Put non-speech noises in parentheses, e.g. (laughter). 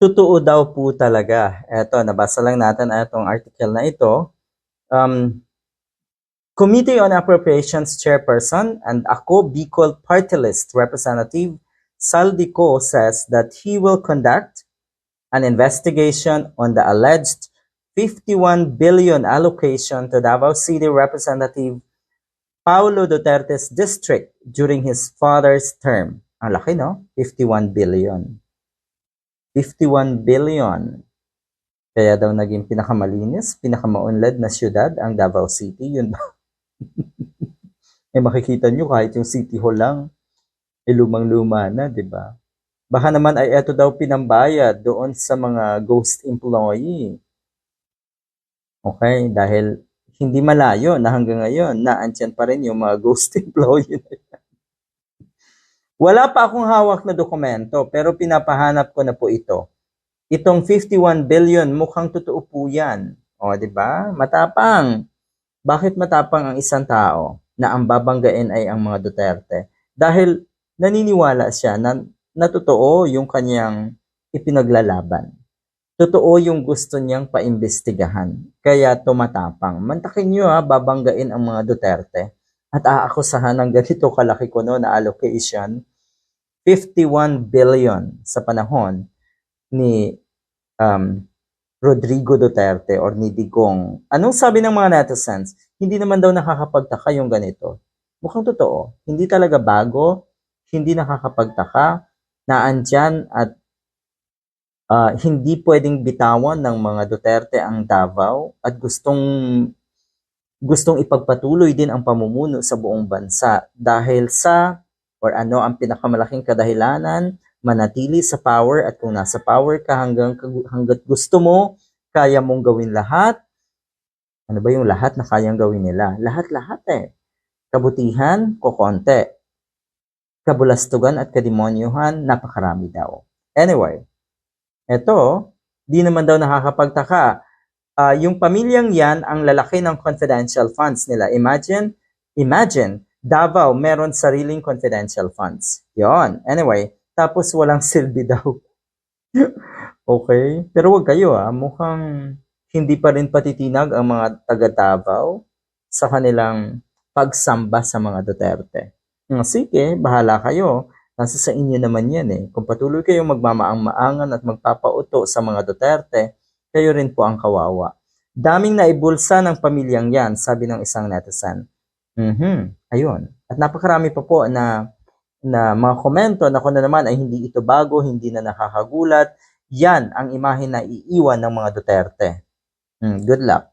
Totoo daw po talaga. Eto, nabasa lang natin itong article na ito. Um, Committee on Appropriations Chairperson and ako Bicol Party List Representative Saldico says that he will conduct an investigation on the alleged 51 billion allocation to Davao City Representative Paulo Duterte's district during his father's term. Ang laki, no? 51 billion. 51 billion. Kaya daw naging pinakamalinis, pinakamaunlad na syudad ang Davao City. Yun ba? (laughs) eh makikita nyo kahit yung City Hall lang, eh lumang-luma na, di ba? Baka naman ay eto daw pinambayad doon sa mga ghost employee. Okay, dahil hindi malayo na hanggang ngayon, naantyan pa rin yung mga ghost (laughs) employee na yan. Wala pa akong hawak na dokumento, pero pinapahanap ko na po ito. Itong 51 billion, mukhang totoo po yan. O, di ba? Matapang. Bakit matapang ang isang tao na ang babanggain ay ang mga Duterte? Dahil naniniwala siya na, na totoo yung kanyang ipinaglalaban. Totoo yung gusto niyang paimbestigahan. Kaya tumatapang. Mantakin niyo ha, babanggain ang mga Duterte at aakusahan ng ganito kalaki ko no na allocation 51 billion sa panahon ni um, Rodrigo Duterte or ni Digong. Anong sabi ng mga netizens? Hindi naman daw nakakapagtaka yung ganito. Mukhang totoo. Hindi talaga bago, hindi nakakapagtaka, naandyan at ah, hindi pwedeng bitawan ng mga Duterte ang Davao at gustong gustong ipagpatuloy din ang pamumuno sa buong bansa dahil sa or ano ang pinakamalaking kadahilanan? Manatili sa power at kung nasa power ka hanggang hanggat gusto mo kaya mong gawin lahat. Ano ba yung lahat na kayang gawin nila? Lahat-lahat eh. Kabutihan kokonte. Kabulastugan at kademonyuhan napakarami daw. Anyway eto di naman daw nakakapagtaka. Ah, yung pamilyang yan ang lalaki ng confidential funds nila. Imagine, imagine, Davao meron sariling confidential funds. Yon. Anyway, tapos walang (laughs) silbi daw. okay. Pero wag kayo ah. Mukhang hindi pa rin patitinag ang mga taga Davao sa kanilang pagsamba sa mga Duterte. Hmm, sige, bahala kayo. Nasa sa inyo naman yan eh. Kung patuloy kayong magmamaang-maangan at magpapauto sa mga Duterte, kayo rin po ang kawawa. Daming naibulsa ng pamilyang yan, sabi ng isang netizen. Mhm, ayun. At napakarami pa po na na mga komento na kung na naman ay hindi ito bago, hindi na nakakagulat. Yan ang imahe na iiwan ng mga Duterte. Hmm, good luck.